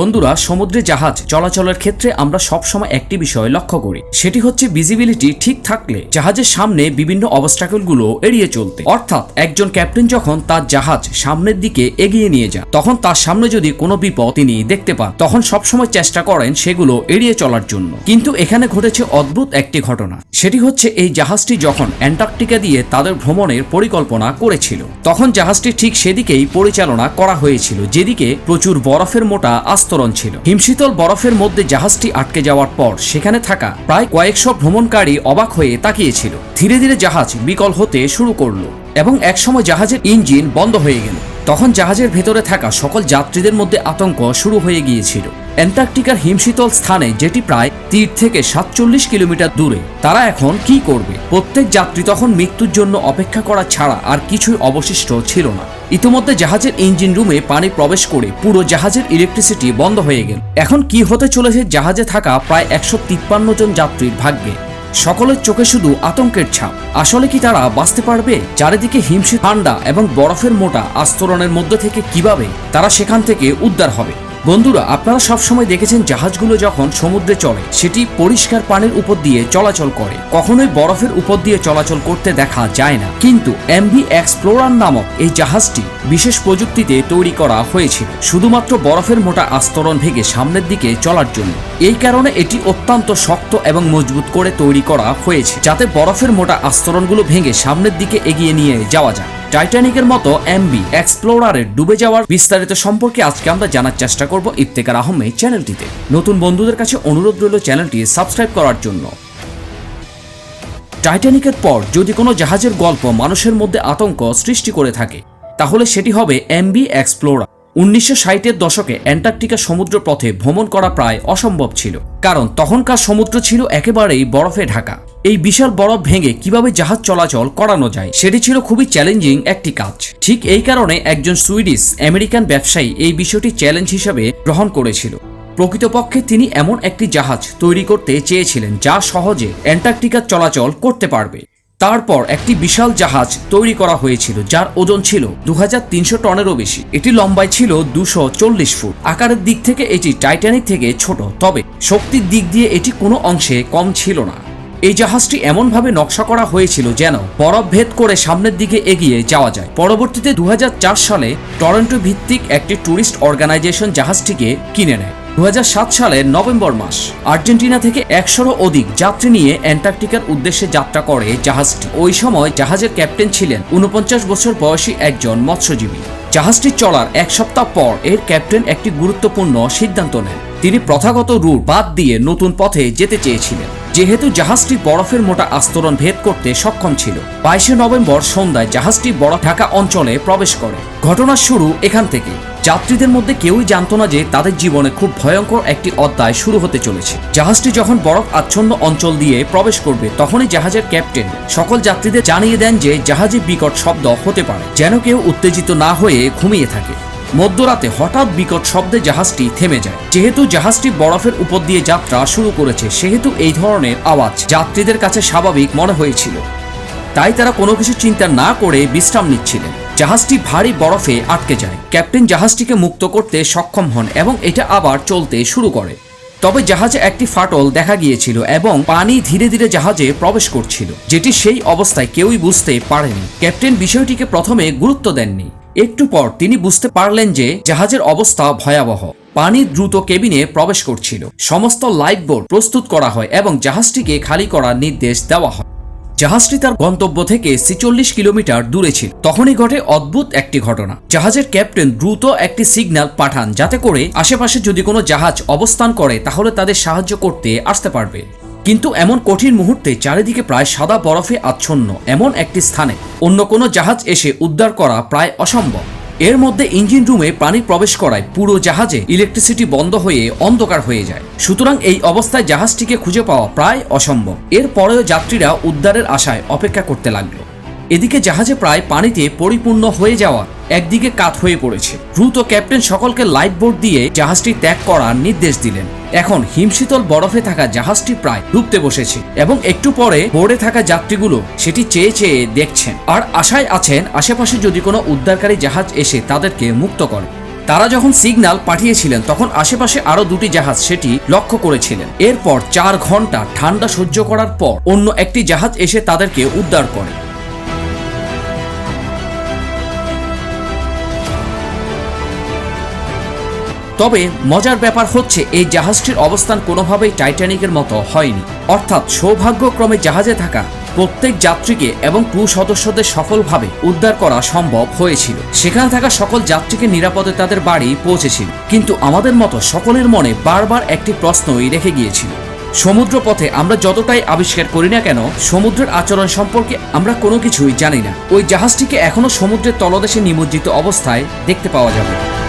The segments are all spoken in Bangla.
বন্ধুরা, সমুদ্রে জাহাজ চলাচলের ক্ষেত্রে আমরা সবসময় একটি বিষয় লক্ষ্য করি। সেটি হচ্ছে ভিজিবিলিটি ঠিক থাকলে জাহাজের সামনে বিভিন্ন অবস্টাকলগুলো এড়িয়ে চলতে। অর্থাৎ একজন ক্যাপ্টেন যখন তার জাহাজ সামনের দিকে এগিয়ে নিয়ে যান তখন তার সামনে যদি কোনো বিপদ তিনি দেখতে পান, তখন সবসময় চেষ্টা করেন সেগুলো এড়িয়ে চলার জন্য। কিন্তু এখানে ঘটেছে অদ্ভুত একটি ঘটনা। সেটি হচ্ছে এই জাহাজটি যখন অ্যান্টার্কটিকা দিয়ে তাদের ভ্রমণের পরিকল্পনা করেছিল, তখন জাহাজটি ঠিক সেদিকেই পরিচালনা করা হয়েছিল, যেদিকে প্রচুর বরফের মোটা আস্তরণ ছিল। হিমশীতল বরফের মধ্যে জাহাজটি আটকে যাওয়ার পর সেখানে থাকা প্রায় কয়েকশো ভ্রমণকারী অবাক হয়ে তাকিয়েছিল। ধীরে ধীরে জাহাজ বিকল হতে শুরু করল এবং একসময় জাহাজের ইঞ্জিন বন্ধ হয়ে গেল। তখন জাহাজের ভেতরে থাকা সকল যাত্রীদের মধ্যে আতঙ্ক শুরু হয়ে গিয়েছিল। অ্যান্টার্কটিকার হিমশীতল স্থানে, যেটি প্রায় তীর থেকে সাতচল্লিশ কিলোমিটার দূরে। তারা এখন কি করবে? প্রত্যেক যাত্রী তখন মৃত্যুর জন্য অপেক্ষা করা ছাড়া আর কিছুই অবশিষ্ট ছিল না। ইতিমধ্যে জাহাজের ইঞ্জিন রুমে পানি প্রবেশ করে পুরো জাহাজের ইলেকট্রিসিটি বন্ধ হয়ে গেল। এখন কি হতে চলেছে? জাহাজে থাকা প্রায় একশো তিপ্পান্ন জন যাত্রীর ভাগ্যে। সকলের চোখে শুধু আতঙ্কের ছাপ। আসলে কি তারা বাঁচতে পারবে? চারিদিকে হিমশীত ঠান্ডা এবং বরফের মোটা আস্তরণের মধ্যে থেকে কীভাবে তারা সেখান থেকে উদ্ধার হবে? বন্ধুরা, আপনারা সবসময় দেখেছেন জাহাজগুলো যখন সমুদ্রে চলে সেটি পরিষ্কার পানির উপর দিয়ে চলাচল করে। কখনোই বরফের উপর দিয়ে চলাচল করতে দেখা যায় না। কিন্তু এমভি এক্সপ্লোরার নামক এই জাহাজটি বিশেষ প্রযুক্তিতে তৈরি করা হয়েছিল। শুধুমাত্র বরফের মোটা আস্তরণ ভেঙে সামনের দিকে চলার জন্য। এই কারণে এটি অত্যন্ত শক্ত এবং মজবুত করে তৈরি করা হয়েছে, যাতে বরফের মোটা আস্তরণগুলো ভেঙে সামনের দিকে এগিয়ে নিয়ে যাওয়া যায়। টাইটানিকের মতো এমবি এক্সপ্লোরারের ডুবে যাওয়ার বিস্তারিত সম্পর্কে আজকে আমরা জানার চেষ্টা করব ইফতেকার আহমেদ চ্যানেলটিতে। নতুন বন্ধুদের কাছে অনুরোধ রইল চ্যানেলটি সাবস্ক্রাইব করার জন্য। টাইটানিকের পর যদি কোনো জাহাজের গল্প মানুষের মধ্যে আতঙ্ক সৃষ্টি করে থাকে, তাহলে সেটি হবে এমবি এক্সপ্লোরার। উনিশশো ষাটের দশকে অ্যান্টার্কটিকা সমুদ্র পথে ভ্রমণ করা প্রায় অসম্ভব ছিল, কারণ তখনকার সমুদ্র ছিল একেবারেই বরফে ঢাকা। এই বিশাল বরফ ভেঙে কীভাবে জাহাজ চলাচল করানো যায়, সেটি ছিল খুবই চ্যালেঞ্জিং একটি কাজ। ঠিক এই কারণে একজন সুইডিশ আমেরিকান ব্যবসায়ী এই বিষয়টি চ্যালেঞ্জ হিসাবে গ্রহণ করেছিল। প্রকৃতপক্ষে তিনি এমন একটি জাহাজ তৈরি করতে চেয়েছিলেন যা সহজে অ্যান্টার্কটিকা চলাচল করতে পারবে। তারপর একটি বিশাল জাহাজ তৈরি করা হয়েছিল, যার ওজন ছিল দু হাজার তিনশো টনেরও বেশি। এটি লম্বায় ছিল দুশো ফুট। আকারের দিক থেকে এটি টাইটানিক থেকে ছোট, তবে শক্তির দিক দিয়ে এটি কোনো অংশে কম ছিল না। এই জাহাজটি এমনভাবে নকশা করা হয়েছিল যেন বরফ ভেদ করে সামনের দিকে এগিয়ে যাওয়া যায়। পরবর্তীতে দু হাজার চার সালে টরন্টো ভিত্তিক একটি ট্যুরিস্ট অর্গানাইজেশন জাহাজটিকে কিনে নেয়। দু হাজার সাত সালের নভেম্বর মাস, আর্জেন্টিনা থেকে একশোরও অধিক যাত্রী নিয়ে অ্যান্টার্কটিকার উদ্দেশ্যে যাত্রা করে জাহাজটি। ওই সময় জাহাজের ক্যাপ্টেন ছিলেন উনপঞ্চাশ বছর বয়সী একজন মৎস্যজীবী। জাহাজটি চলার এক সপ্তাহ পর এর ক্যাপ্টেন একটি গুরুত্বপূর্ণ সিদ্ধান্ত নেন। তিনি প্রথাগত রুট বাদ দিয়ে নতুন পথে যেতে চেয়েছিলেন। যেহেতু জাহাজটি বরফের মোটা আস্তরণ ভেদ করতে সক্ষম ছিল। বাইশে নভেম্বর সন্ধ্যায় জাহাজটি বরফ ঢাকা অঞ্চলে প্রবেশ করে। ঘটনার শুরু এখান থেকে। যাত্রীদের মধ্যে কেউই জানতো না যে তাদের জীবনে খুব ভয়ঙ্কর একটি অধ্যায় শুরু হতে চলেছে। জাহাজটি যখন বরফ আচ্ছন্ন অঞ্চল দিয়ে প্রবেশ করবে, তখনই জাহাজের ক্যাপ্টেন সকল যাত্রীদের জানিয়ে দেন যে জাহাজে বিকট শব্দ হতে পারে, যেন কেউ উত্তেজিত না হয়ে ঘুমিয়ে থাকে। মধ্যরাতে হঠাৎ বিকট শব্দে জাহাজটি থেমে যায়। যেহেতু জাহাজটি বরফের উপর দিয়ে যাত্রা শুরু করেছে, সেহেতু এই ধরনের আওয়াজ যাত্রীদের কাছে স্বাভাবিক মনে হয়েছিল। তাই তারা কোনো কিছু চিন্তা না করে বিশ্রাম নিচ্ছিলেন। জাহাজটি ভারী বরফে আটকে যায়। ক্যাপ্টেন জাহাজটিকে মুক্ত করতে সক্ষম হন এবং এটা আবার চলতে শুরু করে। তবে জাহাজে একটি ফাটল দেখা গিয়েছিল এবং পানি ধীরে ধীরে জাহাজে প্রবেশ করছিল, যেটি সেই অবস্থায় কেউই বুঝতে পারেনি। ক্যাপ্টেন বিষয়টিকে প্রথমে গুরুত্ব দেননি। একটু পর তিনি বুঝতে পারলেন যে জাহাজের অবস্থা ভয়াবহ। পানি দ্রুত কেবিনে প্রবেশ করছিল। সমস্ত লাইফ বোর্ড প্রস্তুত করা হয় এবং জাহাজটিকে খালি করার নির্দেশ দেওয়া হয়। জাহাজটি তার গন্তব্য থেকে ছিচল্লিশ কিলোমিটার দূরে ছিল। তখনই ঘটে অদ্ভুত একটি ঘটনা। জাহাজের ক্যাপ্টেন দ্রুত একটি সিগন্যাল পাঠান যাতে করে আশেপাশে যদি কোনো জাহাজ অবস্থান করে তাহলে তাদের সাহায্য করতে আসতে পারবে। কিন্তু এমন কঠিন মুহূর্তে চারিদিকে প্রায় সাদা বরফে আচ্ছন্ন এমন একটি স্থানে অন্য কোনো জাহাজ এসে উদ্ধার করা প্রায় অসম্ভব। এর মধ্যে ইঞ্জিন রুমে পানি প্রবেশ করায় পুরো জাহাজে ইলেকট্রিসিটি বন্ধ হয়ে অন্ধকার হয়ে যায়। সুতরাং এই অবস্থায় জাহাজটিকে খুঁজে পাওয়া প্রায় অসম্ভব। এর পরেও যাত্রীরা উদ্ধারের আশায় অপেক্ষা করতে লাগল। এদিকে জাহাজে প্রায় পানিতে পরিপূর্ণ হয়ে যাওয়া একদিকে কাত হয়ে পড়েছে। দ্রুত ক্যাপ্টেন সকলকে লাইফ বোর্ড দিয়ে জাহাজটি ত্যাগ করার নির্দেশ দিলেন। এখন হিমশীতল বরফে থাকা জাহাজটি প্রায় ডুবতে বসেছে এবং একটু পরে বোর্ডে থাকা যাত্রীগুলো সেটি চেয়ে চেয়ে দেখছেন। আর আশায় আছেন, আশেপাশে যদি কোনো উদ্ধারকারী জাহাজ এসে তাদেরকে মুক্ত করে। তারা যখন সিগন্যাল পাঠিয়েছিলেন, তখন আশেপাশে আরও দুটি জাহাজ সেটি লক্ষ্য করেছিলেন। এরপর চার ঘণ্টা ঠান্ডা সহ্য করার পর অন্য একটি জাহাজ এসে তাদেরকে উদ্ধার করে। তবে মজার ব্যাপার হচ্ছে, এই জাহাজটির অবস্থান কোনোভাবেই টাইটানিকের মতো হয়নি। অর্থাৎ সৌভাগ্যক্রমে জাহাজে থাকা প্রত্যেক যাত্রীকে এবং ক্রু সদস্যদের সফলভাবে উদ্ধার করা সম্ভব হয়েছিল। সেখানে থাকা সকল যাত্রীকে নিরাপদে তাদের বাড়ি পৌঁছেছিল। কিন্তু আমাদের মতো সকলের মনে বারবার একটি প্রশ্নই রেখে গিয়েছিল। সমুদ্র পথে আমরা যতটাই আবিষ্কার করি না কেন, সমুদ্রের আচরণ সম্পর্কে আমরা কোনো কিছুই জানি না। ওই জাহাজটিকে এখনও সমুদ্রের তলদেশে নিমজ্জিত অবস্থায় দেখতে পাওয়া যাবে।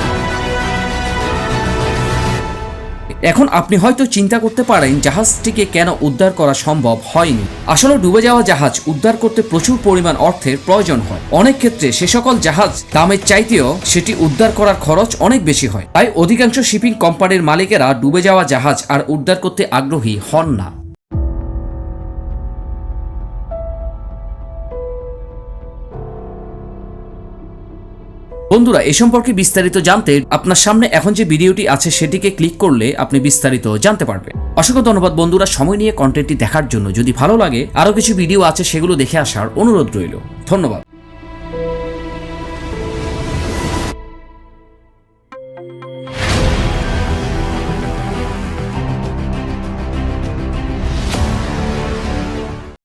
এখন আপনি হয়তো চিন্তা করতে পারেন জাহাজটিকে কেন উদ্ধার করা সম্ভব হয়নি। আসলে ডুবে যাওয়া জাহাজ উদ্ধার করতে প্রচুর পরিমাণ অর্থের প্রয়োজন হয়। অনেক ক্ষেত্রে সে সকল জাহাজ দামের চাইতেও সেটি উদ্ধার করার খরচ অনেক বেশি হয়। তাই অধিকাংশ শিপিং কোম্পানির মালিকেরা ডুবে যাওয়া জাহাজ আর উদ্ধার করতে আগ্রহী হন না। বন্ধুরা, এ সম্পর্কে বিস্তারিত জানতে আপনার সামনে এখন যে ভিডিওটি আছে সেটিকে ক্লিক করলে আপনি বিস্তারিত জানতে পারবেন। অসংখ্য ধন্যবাদ বন্ধুরা সময় নিয়ে কন্টেন্টটি দেখার জন্য। যদি ভালো লাগে, আরও কিছু ভিডিও আছে সেগুলো দেখে আসার অনুরোধ রইল। ধন্যবাদ।